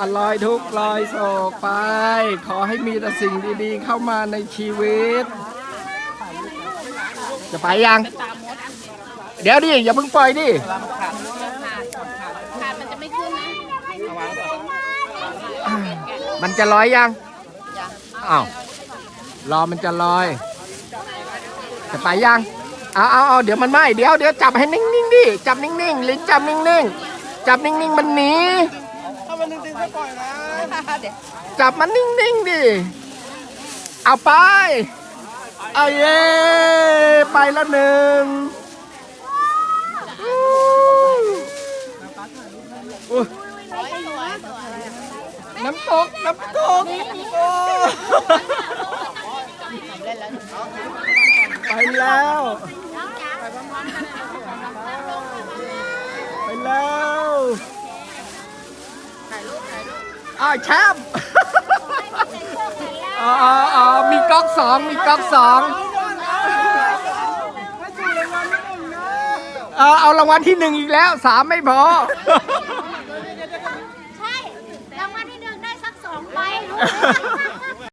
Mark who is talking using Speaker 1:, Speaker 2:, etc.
Speaker 1: อร่อยทุกลอยโศกไป ขอให้มีแต่สิ่งดีๆ เข้ามาในชีวิต จะไปยัง เดี๋ยวดิ อย่าเพิ่งปล่อยดิ
Speaker 2: ขาดมันจะไม่ขึ้นนะ
Speaker 1: มันจะลอยยังอ้าวรอมันจะลอย จะไปยัง เอาเอาเอาเดี๋ยวมันไหมเดี๋ยวเดี๋ยวจับให้นิ่งๆดิ จับนิ่งๆลิ้นจับนิ่งๆ จับนิ่งๆ มันหนี
Speaker 3: ถ้ามันจริงๆก็ปล่อยนะ
Speaker 1: จับมันนิ่งๆดิ เอาไปเอาเย่ไปแล้วหนึ่งน้ำตก น้ำตกไปแล้ว ไปแล้ว อ้าวแชมป์ อ๋ออ๋ออ๋อมีก๊อกสองมีก๊อกสองเออเอารางวัลที่หนึ่งอีกแล้วสามไม่พอ
Speaker 2: ใช่รางวัลที่หนึ่งได้สักสองใบรู้ไหม